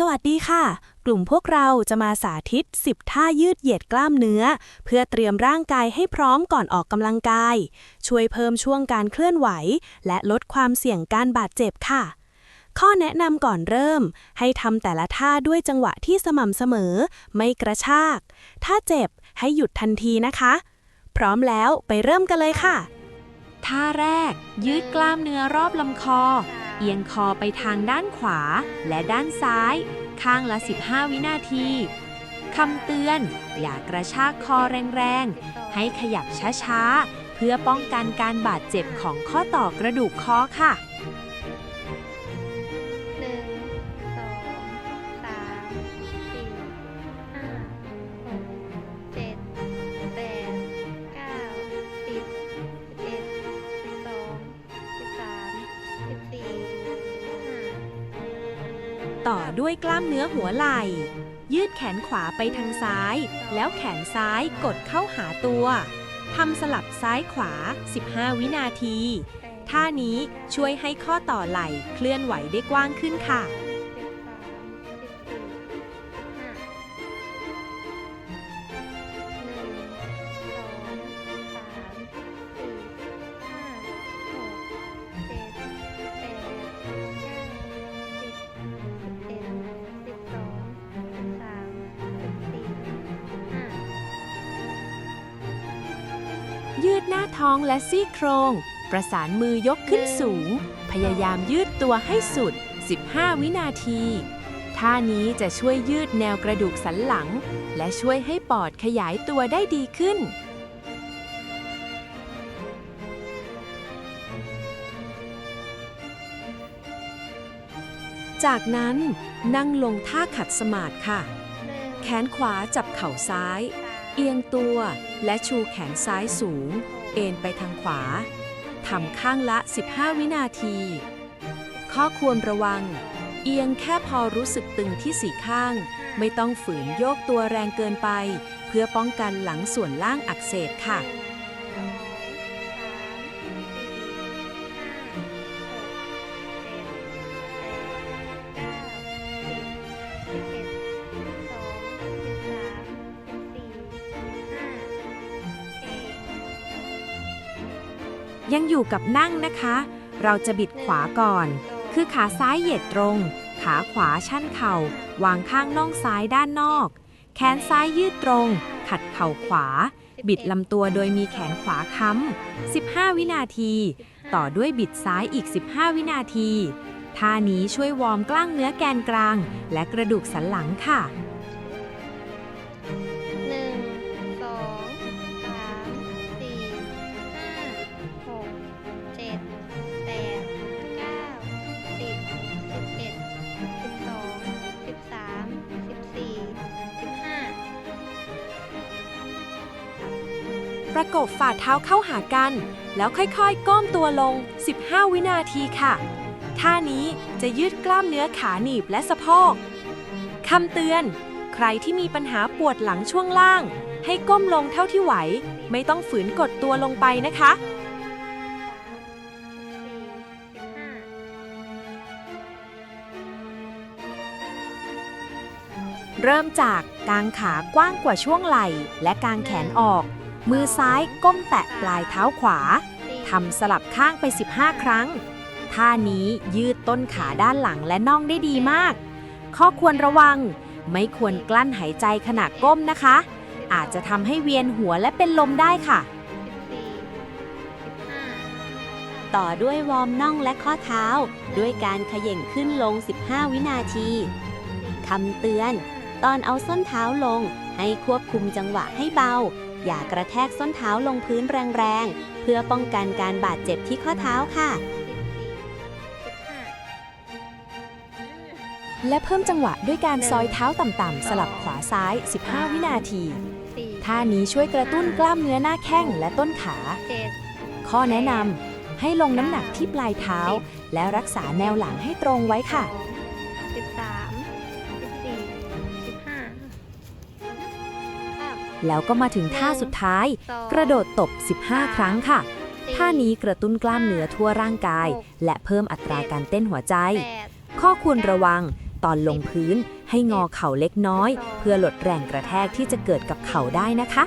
สวัสดีค่ะ กลุ่มพวกเราจะมาสาธิต 10 ท่ายืดเหยียดกล้ามเนื้อ เพื่อเตรียมร่างกายให้พร้อมก่อนออกกำลังกาย ช่วยเพิ่มช่วงการเคลื่อนไหว และลดความเสี่ยงการบาดเจ็บค่ะ ข้อแนะนำก่อนเริ่ม ให้ทำแต่ละท่าด้วยจังหวะที่สม่ำเสมอ ไม่กระชาก ถ้าเจ็บให้หยุดทันทีนะคะ พร้อมแล้วไปเริ่มกันเลยค่ะ ท่าแรก ยืดกล้ามเนื้อรอบลำคอ เอียงคอไปทางด้านขวาและด้านซ้าย ข้างละ 15 วินาทีคำเตือน อย่ากระชากคอแรงๆ ให้ขยับช้าๆ เพื่อป้องกันการบาดเจ็บของข้อต่อกระดูกคอค่ะ ต่อด้วยกล้ามเนื้อหัวไหล่ ยืดแขนขวาไปทางซ้าย แล้วแขนซ้ายกดเข้าหาตัว ทำสลับซ้ายขวา 15 วินาที ท่านี้ช่วยให้ข้อต่อไหล่เคลื่อนไหวได้กว้างขึ้นค่ะ ยืดหน้าท้องและซี่โครง ประสานมือยกขึ้นสูง พยายามยืดตัวให้สุด 15 วินาที ท่านี้จะช่วยยืดแนวกระดูกสันหลัง และช่วยให้ปอดขยายตัวได้ดีขึ้นจากนั้นนั่งลงท่าขัดสมาธิค่ะ แขนขวาจับเข่าซ้าย เอียงตัวและชูแขนซ้ายสูง เอ็นไปทางขวา ทำข้างละ 15 วินาที ข้อควรระวัง เอียงแค่พอรู้สึกตึงที่สี่ข้าง ไม่ต้องฝืนโยกตัวแรงเกินไป เพื่อป้องกันหลังส่วนล่างอักเสบค่ะ ยังอยู่กับนั่งนะคะ เราจะบิดขวาก่อน คือขาซ้ายเหยียดตรง ขาขวาชั่นเข่า วางข้างน่องซ้ายด้านนอก แขนซ้ายยืดตรง ขัดเข่าขวา บิดลำตัวโดยมีแขนขวาค้ำ 15 วินาที ต่อด้วยบิดซ้ายอีก 15 วินาที ท่านี้ช่วยวอร์มกล้ามเนื้อแกนกลาง และกระดูกสันหลังค่ะ ประกบฝ่าเท้าเข้าหากัน แล้วค่อยๆ ก้มตัวลง 15 วินาทีค่ะ ท่านี้จะยืดกล้ามเนื้อขาหนีบและสะโพกคำเตือน ใครที่มีปัญหาปวดหลังช่วงล่าง ให้ก้มลงเท่าที่ไหว ไม่ต้องฝืนกดตัวลงไปนะคะเริ่มจากกางขากว้างกว่าช่วงไหล่ และกางแขนออก มือซ้ายก้มแตะปลายเท้าขวาทำสลับข้างไป 15 ครั้ง ท่านี้ยืดต้นขาด้านหลังและน่องได้ดีมาก ข้อควรระวัง ไม่ควรกลั้นหายใจขณะก้มนะคะ อาจจะทำให้เวียนหัวและเป็นลมได้ค่ะ ต่อด้วยวอร์มน่องและข้อเท้า ด้วยการเขย่งขึ้นลง 15 วินาทีคำเตือน ตอนเอาส้นเท้าลง ให้ควบคุมจังหวะให้เบา อย่ากระแทกส้นเท้าลงพื้นแรงๆ เพื่อป้องกันการบาดเจ็บที่ข้อเท้าค่ะ และเพิ่มจังหวะด้วยการซอยเท้าต่ำๆสลับขวาซ้าย 15 วินาทีท่านี้ช่วยกระตุ้นกล้ามเนื้อหน้าแข้งและต้นขา ข้อแนะนำให้ลงน้ำหนักที่ปลายเท้า และรักษาแนวหลังให้ตรงไว้ค่ะ แล้วก็มาถึงท่าสุดท้าย กระโดดตบ 15 ครั้งค่ะ ท่านี้กระตุ้นกล้ามเนื้อทั่วร่างกาย และเพิ่มอัตราการเต้นหัวใจ ข้อควรระวัง ตอนลงพื้นให้งอเข่าเล็กน้อย เพื่อลดแรงกระแทกที่จะเกิดกับเข่าได้นะคะ